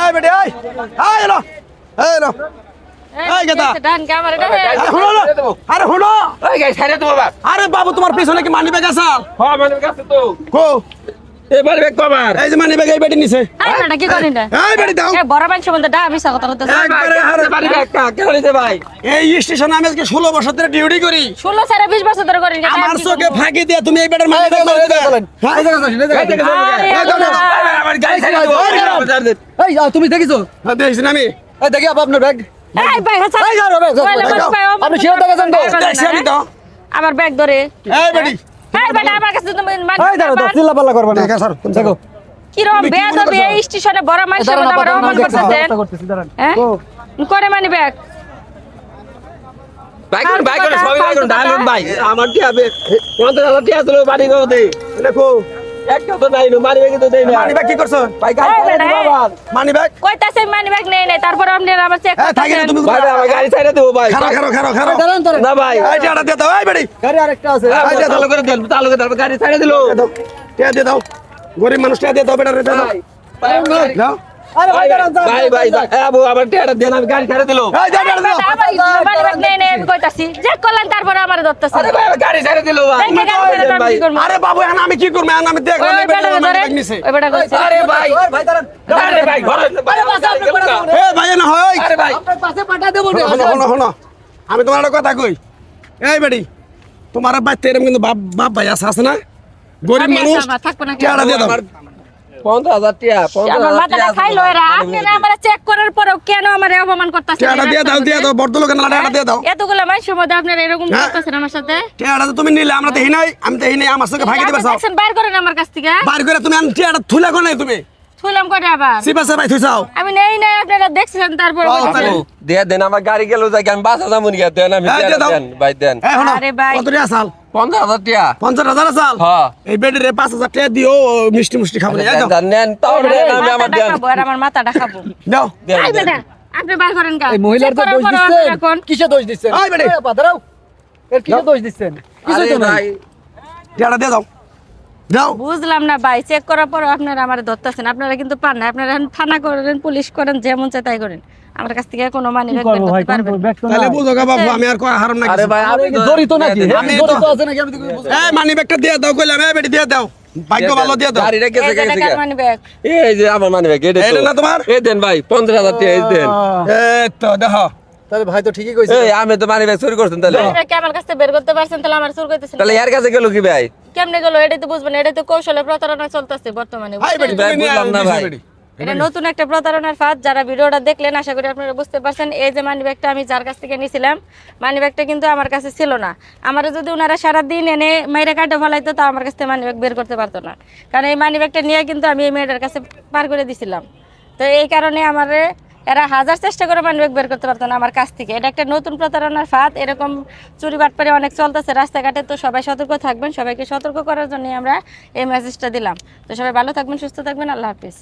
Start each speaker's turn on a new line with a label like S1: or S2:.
S1: এই বেটি এই। এই এলো। এই এলো। আরে শুনো না। আরে শুনো
S2: ওই গাই ছাইরে তো বাবা
S1: আরে বাবু তোমার পিছনে কি মানি ব্যাগ আছে?
S2: হ্যাঁ মানে তো।
S1: কো।
S2: এবার বেক কমার
S1: এই যে মানি ব্যাগ এই বেটি নিছে
S3: আরে বেটা কি করেন
S1: এই বেটি দাও
S3: এ বড় মানুষ বলতে ডা মিছা কথা বলতেছে
S1: একবারে হারে
S2: বাড়ি কেন ভাই
S1: এই স্টেশনে আমি আজকে ষোলো বছর ধরে ডিউটি করি
S3: ষোলো সাড়ে বিশ বছর ধরে করেন
S1: আমার
S3: আমি
S1: চোখে ফাঁকি দিয়ে তুমি এই বেটার মানি ব্যাগ হ্যাঁ? এই দাও,
S4: এই তুমি দেখিছো
S1: হ্যাঁ, দেখছি না আমি
S4: এই দেখি আপা আপনার ব্যাগ
S3: এই ভাই হাসান
S4: এই যাও, ব্যাগ, ব্যাগ, আপনি তো?
S1: দেখছি আমি তো
S3: আমার ব্যাগ ধরে
S1: এই বেটি
S3: এই বেটা আমার কাছে তুমি মানি
S4: এই দাঁড়াও চিল্লা পাল্লা করবে না।
S1: দেখো, মনে?
S3: এই স্টেশনে বড় মানুষের মতো অপমান করতেছেন। হ্যাঁ? করে মানি ব্যাগ।
S2: সবাই ভাই। আমার কি হবে? বাড়ি
S1: দেখো।
S2: একটা তো নাই বাড়ি বেগে তো দেই না
S1: মানি ব্যাগ কি করছ?
S2: ভাই গাড়ি
S3: এই
S2: ছাইরে
S3: বেটা,
S2: তো
S3: এই।
S2: বাবা
S1: মানি ব্যাগ
S3: কইতাছে মানি ব্যাগ নেই নাই তারপর আপনি আমার চেক
S1: হ্যাঁ থাকি তুমি
S2: ভাই আমার গাড়ি ছাইরে দেবো ভাই।
S4: দাঁড়ান।
S2: না
S1: এই দাও এই
S4: গাড়ি আরেকটা আছে।
S2: করে দেন করে গাড়ি ছাইরে দিলো।
S1: দাও টিয়া দিয়ে দাও। গরিব মানুষ টিয়া দিয়ে দাও বেটা রে দাও।
S4: ভাই
S2: ভাই ভাই ভাই আবু আমার টিয়াটা দেন আমি গাড়ি দিলো।
S3: মানি ধরতেছে।
S2: আরে
S1: বাবু এখন আমি কি করব? এখন আমি দেখলাম
S2: আরে ভাই।
S4: ভাই দাঁড়ান।
S2: আরে ভাই ঘরে ভাই না।
S1: ভাই না হয়।
S2: আরে ভাই।
S4: আপনার পাশে পাঠা দেবো না
S1: শোনো শোনো শোনো আমি তোমার একটা কথা কই। এই বেটি তোমার বাচ্চা এরকম কিন্তু বাপ বাপ ভাই আছে না? গরিব মানুষ? দিয়ে দাও।
S2: পঞ্চাশ হাজার টাকা
S3: আমার মাথাটা
S2: টাকা
S3: খাইলো এরা আমার চেক করার পরেও কেন আমার অপমান করতেছেন?
S1: টিয়াটা দিয়ে দাও দিয়ে দাও বড় লোকের না দিয়ে দাও।
S3: এতগুলো মানুষের মধ্যে আপনারা এরকম
S1: হ্যাঁ।
S3: করতেছেন আমার সাথে?
S1: টিয়াটা তো তুমি নিলে আমরা দেখি নাই আমি নাই আমার দিবে
S3: বাইর করেন আমার কাছ থেকে।
S1: করে তুমি আন- টিয়াটা থুলে কোন নাই তুমি?
S3: থুলাম করে আবার।
S1: সিপাশে ভাই থুইছাও
S3: আমি নেই নাই আপনারা দেখছেন তারপর।
S2: দিয়ে দেন আমার গাড়ি গেল যাই আমি বাসা যাব নি দেন আমি
S1: হ্যাঁ, দিয়ে দাও।
S2: দেন ভাই দেন।
S3: আরে ভাই।
S1: কত টিয়া সাল
S2: পঞ্চাশ হাজার টাকা
S1: পঞ্চাশ হাজার সাল
S2: হ্যাঁ।
S1: এই বেডের পাঁচ হাজার টাকা দিও মিষ্টি মিষ্টি খাব এই দাও
S2: দেন নেন তাও আমি আমার দেন।
S3: আমার মাথাটা খাব।
S1: দাও।
S2: দেন,
S3: আই
S2: দেন।
S3: বেটা আপনি বাইর করেন কা
S4: এই মহিলার তো দোষ দিচ্ছেন।
S3: এখন।
S4: কিসে দোষ দিচ্ছেন? এই আপা, দাঁড়াও। এর কিসে দোষ দিচ্ছেন? কিছুই তো নাই।
S1: টিয়াটা দিয়ে দাও। দাও।
S3: বুঝলাম না ভাই চেক করার পর আপনারা আমার ধরতেছেন। আপনারা কিন্তু পান না। আপনারা এখন থানা করেন পুলিশ করেন যেমন চাই তাই করেন। আমার কাছ থেকে কোনো মানি ব্যাগ করতে পারবেন না।
S1: তাহলে বুঝো গা বাবু আমি আর কয় হারাম না
S2: আরে ভাই আমি
S4: জড়িত নাকি?
S1: আমি
S4: জড়িত আছে নাকি? আমি
S1: এই মানি ব্যাগটা দিয়ে দাও কইলাম এই বেটি দিয়ে দাও। ভাগ্য ভালো দিয়ে দাও।
S2: গাড়িটা গেছে গেছে
S3: টাকার মানি ব্যাগ।
S2: এই যে আমার মানে ব্যাগ এটা
S1: না তোমার?
S2: এই দেন ভাই পঞ্চাশ হাজার টাকা এই দেন।
S1: এই তো দেখো।
S4: তাহলে ভাই তো ঠিকই কইছে।
S2: এই আমি তো মানে ব্যাগ চুরি করছেন তাহলে।
S3: মানি ব্যাগ আমার কাছ বের করতে পারছেন তাহলে আমার চুর করতেছেন।
S2: তাহলে এর কাছে গেল কি ভাই?
S3: কেমনে গেল? এটাই তো বুঝবেন এটাই তো কৌশলে প্রতারণা চলতেছে বর্তমানে
S1: ভাই
S2: বুঝলাম না ভাই।
S3: এটা নতুন একটা প্রতারণার ফাঁদ। যারা ভিডিওটা দেখলেন আশা করি আপনারা বুঝতে পারছেন এই যে মানি ব্যাগটা আমি যার কাছ থেকে নিয়েছিলাম মানি ব্যাগটা কিন্তু আমার কাছে ছিল না। আমার যদি ওনারা সারাদিন এনে মেয়েরা কাটে ফেলাইতো তা আমার কাছ থেকে মানি ব্যাগ বের করতে পারতো না। কারণ এই মানি ব্যাগটা নিয়ে কিন্তু আমি এই মেয়েটার কাছে পার করে দিছিলাম। তো এই কারণে আমার এরা হাজার চেষ্টা করে মানি ব্যাগ বের করতে পারতো না আমার কাছ থেকে। এটা একটা নতুন প্রতারণার ফাঁদ। এরকম চুরি বাটপারে অনেক চলতেছে রাস্তাঘাটে তো সবাই সতর্ক থাকবেন। সবাইকে সতর্ক করার জন্য আমরা এই মেসেজটা দিলাম। তো সবাই ভালো থাকবেন সুস্থ থাকবেন। আল্লাহ হাফিজ।